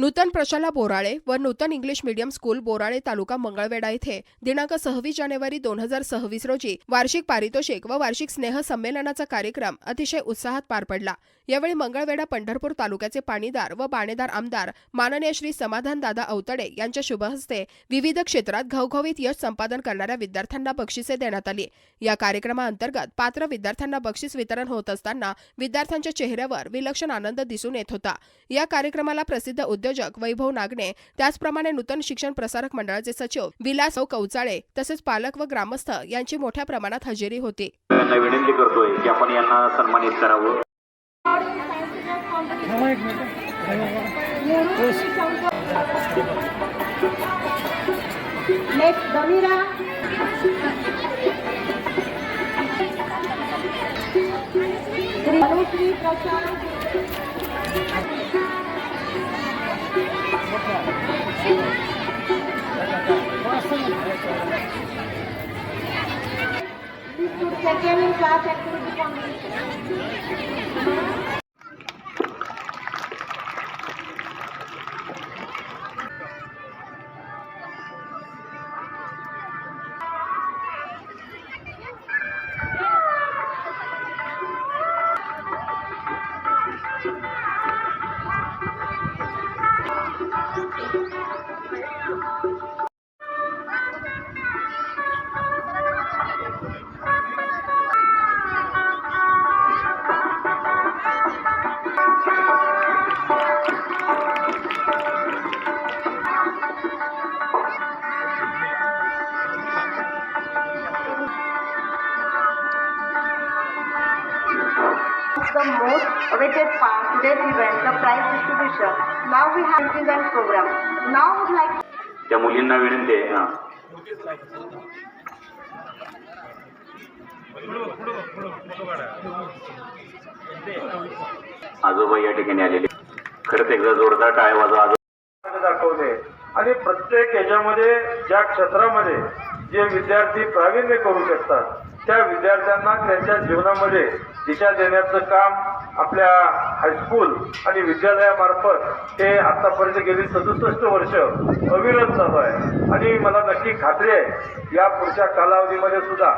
नूतन प्रशाला बोराळे व Nutan English medium school Borale तालुका मंगळवेढा येथे दिनांक सव्वीस जानेवारी दोन हजार सव्वीस रोजी वार्षिक पारितोषिक व वार्षिक स्नेह संमेलनाचा कार्यक्रम अतिशय उत्साहात पार पडला. यावेळी मंगळवेढा पंढरपूर तालुक्याचे पाणीदार व बाणेदार आमदार माननीय श्री समाधान दादा अवतडे यांच्या शुभहस्ते विविध क्षेत्रात घवघवीत यश संपादन करणाऱ्या विद्यार्थ्यांना बक्षिसे देण्यात आली. या कार्यक्रमाअंतर्गत पात्र विद्यार्थ्यांना बक्षीस वितरण होत असताना विद्यार्थ्यांच्या चेहऱ्यावर विलक्षण आनंद दिसून येत होता. या कार्यक्रमाला प्रसिद्ध उद्योग उद्योजक वैभव नागणे त्याचप्रमाणे नूतन शिक्षण प्रसारक मंडळाचे सचिव विलास कौचाळे तसेच पालक व ग्रामस्थ यांची मोठ्या प्रमाणात हजेरी होती. विनंती करतोय की आपण यांना सन्मानित करावं. Second in class activity. The most awaited part today's event, the prize distribution. Now we have this event program. Now I would like त्या मुलींना विनंती आहे हा आजोबा या ठिकाणी आलेले खरंच एकदा जोरदार टाळ्या वाजवा आजोबा दाखवले आणि प्रत्येक याच्यामध्ये ज्या क्षेत्रामध्ये जे विद्यार्थी प्रावीण्य करू शकतात त्या विद्यार्थ्यांना त्यांच्या जीवनामध्ये दिशा देण्याचं काम आपल्या हायस्कूल आणि विद्यालयामार्फत हे आतापर्यंत गेली सदुसष्ट वर्ष अविरत चालू आहे. आणि मला नक्की खात्री आहे या पुढच्या कालावधीमध्ये सुद्धा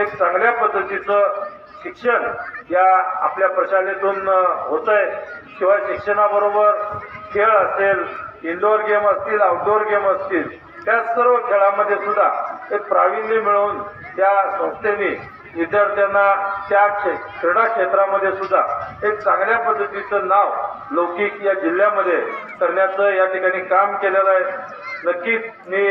एक चांगल्या पद्धतीचं शिक्षण या आपल्या प्रशालेतून होत आहे शिवाय शिक्षणाबरोबर खेळ असेल इंडोर गेम असतील आउटडोअर गेम असतील त्या सर्व खेळामध्ये सुद्धा एक प्रावीण्य मिळवून त्या संस्थेने विद्यार्थ्यांना त्या क्षे क्रीडा क्षेत्रामध्ये सुद्धा एक चांगल्या पद्धतीचं नाव लौकिक या जिल्ह्यामध्ये करण्याचं या ठिकाणी काम केलेलं आहे. नक्कीच मी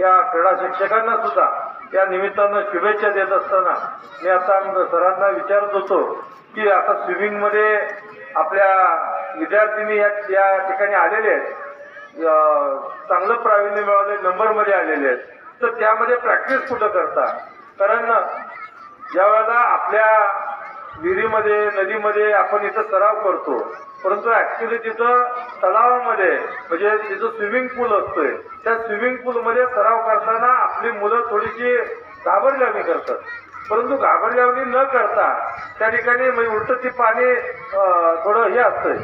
या क्रीडा शिक्षकांना सुद्धा या निमित्तानं शुभेच्छा देत असताना मी आता सरांना विचारत होतो की आता स्विमिंगमध्ये आपल्या विद्यार्थिनी या या ठिकाणी आलेले आहेत. चांगलं प्रावीण्य मिळाले नंबरमध्ये आलेले आहेत. तर त्यामध्ये प्रॅक्टिस कुठं करता? कारण ज्या वेळेला आपल्या विहिरीमध्ये नदीमध्ये आपण इथं सराव करतो. परंतु ऍक्च्युली तिथं तलावामध्ये म्हणजे तिथं स्विमिंग पूल असतोय. त्या स्विमिंग पूलमध्ये सराव करताना आपली मुलं थोडीशी घाबरजावणी करतात. परंतु घाबरजावणी न करता त्या ठिकाणी म्हणजे उलट ती पाणी थोडं हे असतंय.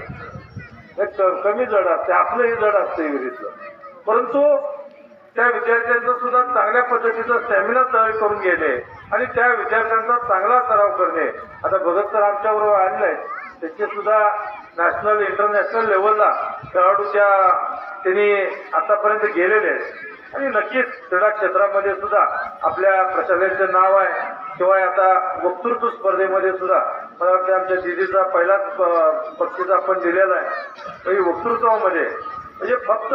एक कमी जड असते आपलं हे जड असतं विहिरीतलं. परंतु त्या विद्यार्थ्यांचं सुद्धा चांगल्या पद्धतीचा स्टॅमिना तयार करून घेणे आणि त्या विद्यार्थ्यांचा चांगला सराव करणे. आता भगत सर आमच्याबरोबर आणलंय. त्याचे सुद्धा नॅशनल इंटरनॅशनल लेवलला खेळाडूच्या त्यांनी आतापर्यंत गेलेले आहेत. आणि नक्कीच क्रीडा क्षेत्रामध्ये सुद्धा आपल्या प्रशालेचं नाव आहे शिवाय आता वक्तृत्व स्पर्धेमध्ये सुद्धा मला वाटतं आमच्या दिदीचा पहिलाच पक्षीचा बक्षीस आपण दिलेला आहे. वक्तृत्वामध्ये म्हणजे फक्त